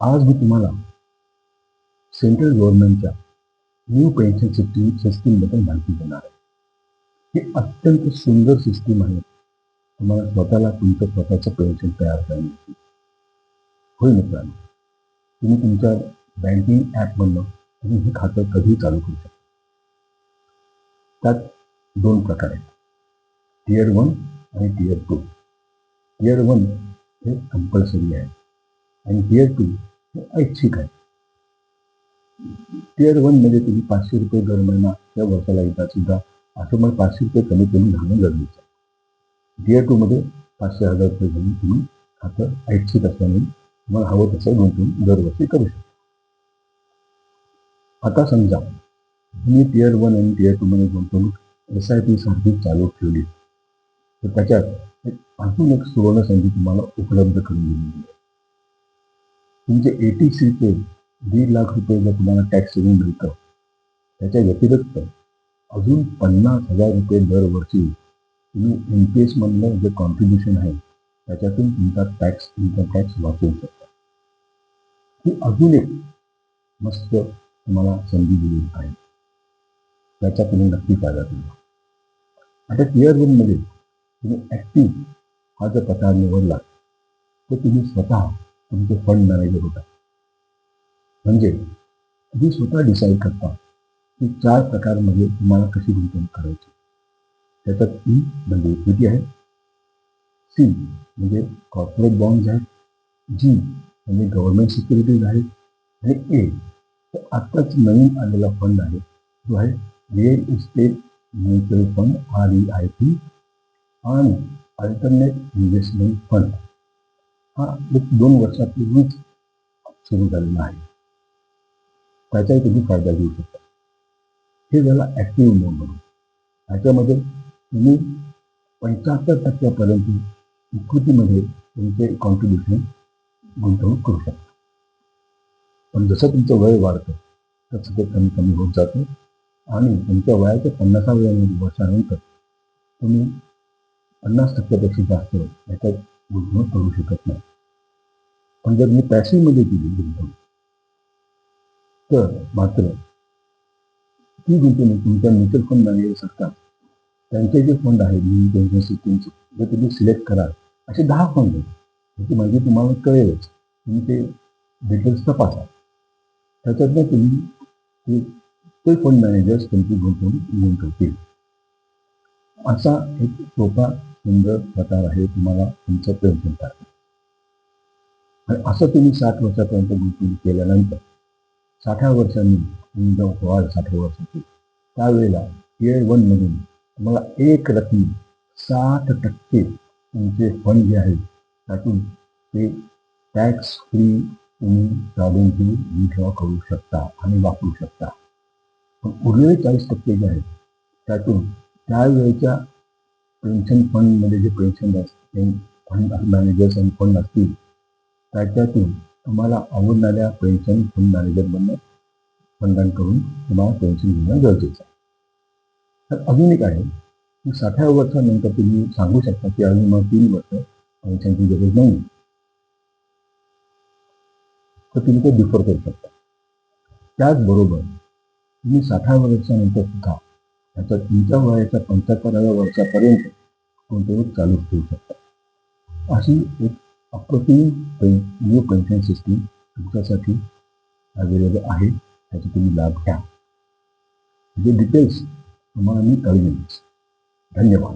आज मी तुम्हाला सेंट्रल गव्हर्नमेंटच्या न्यू पेन्शन सिस्टीम सिस्टीमबद्दल माहिती देणार आहे. ही अत्यंत सुंदर सिस्टीम आहे. तुम्हाला स्वतःला तुमचं स्वतःचं पेन्शन तयार करण्याची. होय मित्रांनो तुम्ही तुमच्या बँकिंग ॲपमधनं तुम्ही हे खातं कधीही चालू करू शकता. त्यात दोन प्रकार आहेत. टियर वन आणि टियर टू टियर वन हे कंपल्सरी आहे. आणि टिअर टू हे ऐच्छिक आहे. टियरमध्ये तुम्ही पाचशे रुपये दर महिना या वर्षाला येतात सुद्धा. असं मग पाचशे रुपये कमी कमी घालणं गरजेचं आहे. टिअर टूमध्ये पाचशे हजार रुपये घालून तुम्ही खातं ऐच्छिक असल्याने तुम्हाला हवं तसं गुंतवणूक दरवर्षी करू शकता. आता समजा तुम्ही टिअर वन आणि टिअर टूमध्ये गुंतवणूक एस आय पी सारखी चालू ठेवली. तर त्याच्यात एक अजून एक सुवर्ण संधी तुम्हाला उपलब्ध करून दिली आहे. तुमचे एटी सी ते दीड लाख रुपये जर तुम्हाला टॅक्स सेविंग मिळतं त्याच्या व्यतिरिक्त अजून पन्नास हजार रुपये दरवर्षी तुम्ही एन पी एसमधलं जे कॉन्ट्रीब्युशन आहे त्याच्यातून तुमचा टॅक्स इन्कम टॅक्स वाचवू शकता. ही अजून एक मस्त तुम्हाला संधी दिलेली आहे. त्याचा तुम्ही नक्की फायदा घ्या. आता टिअर वनमध्ये तुम्ही ॲक्टिव्ह हा जर प्रकार निवडला तर तुम्ही स्वतः तुमचे फंड मॅनेजर होता म्हणजे तुम्ही स्वतः डिसाईड करता की चार प्रकारमध्ये तुम्हाला कशी गुंतवणूक करायची त्याच्यात ई म्हणजे इक्विटी आहे सी म्हणजे कॉर्पोरेट बॉन्ड्स आहेत जी म्हणजे गव्हर्नमेंट सिक्युरिटीज आहेत आणि ए तर आत्ताच नवीन आलेला फंड आहे जो आहे real estate mutual fund R E I P आणि अल्टरनेट इन्व्हेस्टमेंट फंड हा एक दोन वर्षापूर्वीच सुरू झालेला आहे. त्याचाही तुम्ही फायदा घेऊ शकता. हे झालं ॲक्टिव्ह मोड म्हणून ह्याच्यामध्ये तुम्ही पंच्याहत्तर टक्क्यापर्यंत इक्विटीमध्ये तुमचे कॉन्ट्रीब्युशन गुंतवणूक करू शकता. पण जसं तुमचं वय वाढतं तसं ते कमी कमी होत जातं आणि तुमच्या वयाच्या पन्नासाव्या वर्षानंतर तुम्ही पन्नास टक्क्यापेक्षा जास्त याच्यात गुंतवणूक करू शकत नाही. पण जर मी पॅसिवमध्ये दिली गुंतवणूक तर मात्र ती गुंतवणूक तुमच्या म्युच्युअल फंड मॅनेजर्स असतात त्यांचे जे फंड आहेत न्यू पेन्शन सिस्टीमचे जर तुम्ही सिलेक्ट कराल असे दहा फंड आहेत त्याची माहिती तुम्हाला कळेलच. तुम्ही ते डिटेल्स तपासा. त्याच्यातनं तुम्ही ते ते फंड मॅनेजर्स तुमची गुंतवणूक गुंतवतील असा एक सोपा सुंदर प्रकार आहे तुम्हाला तुमचं पेन्शन कार्ड आणि असं तुम्ही साठ वर्षापर्यंत गुंतवणूक केल्यानंतर साठा वर्षांनी तुम्ही जेव्हा व्हाल साठ्या वर्षाची त्यावेळेला ए वनमधून तुम्हाला एक रकमी साठ टक्के तुमचे फंड जे आहेत त्यातून ते टॅक्स फ्री तुम्ही काढून घेऊन विड्रॉ करू शकता आणि वापरू शकता. पण उरलेले चाळीस टक्के जे आहेत त्यातून त्यावेळेच्या पेन्शन फंडमध्ये जे पेन्शन फंड मॅनेजर्स आणि फंड असतील राज्यातून तुम्हाला आवडणाऱ्या पेन्शन फंड मॅनेजर बनणं फंडांकडून तुम्हाला पेन्शन घेणं गरजेचं आहे. तर अजून एक आहे की साठ्या वर्षानंतर तुम्ही सांगू शकता की अजून मग तीन वर्ष पेन्शनची गरज नाही. तर तुम्ही ते डिफर करू शकता. त्याचबरोबर तुम्ही साठ्या वर्षानंतर सुद्धा त्याच्या तुमच्या वयाच्या पंच्याहत्तराव्या वर्षापर्यंत गुंतवणूक चालू ठेवू शकता. अशी एक अप्रतिम पेन न्यू पेन्शन सिस्टीम तुमच्यासाठी अवेलेबल आहे. त्याचा तुम्ही लाभ घ्या. म्हणजे डिटेल्स तुम्हाला मी कळवेनच धन्यवाद.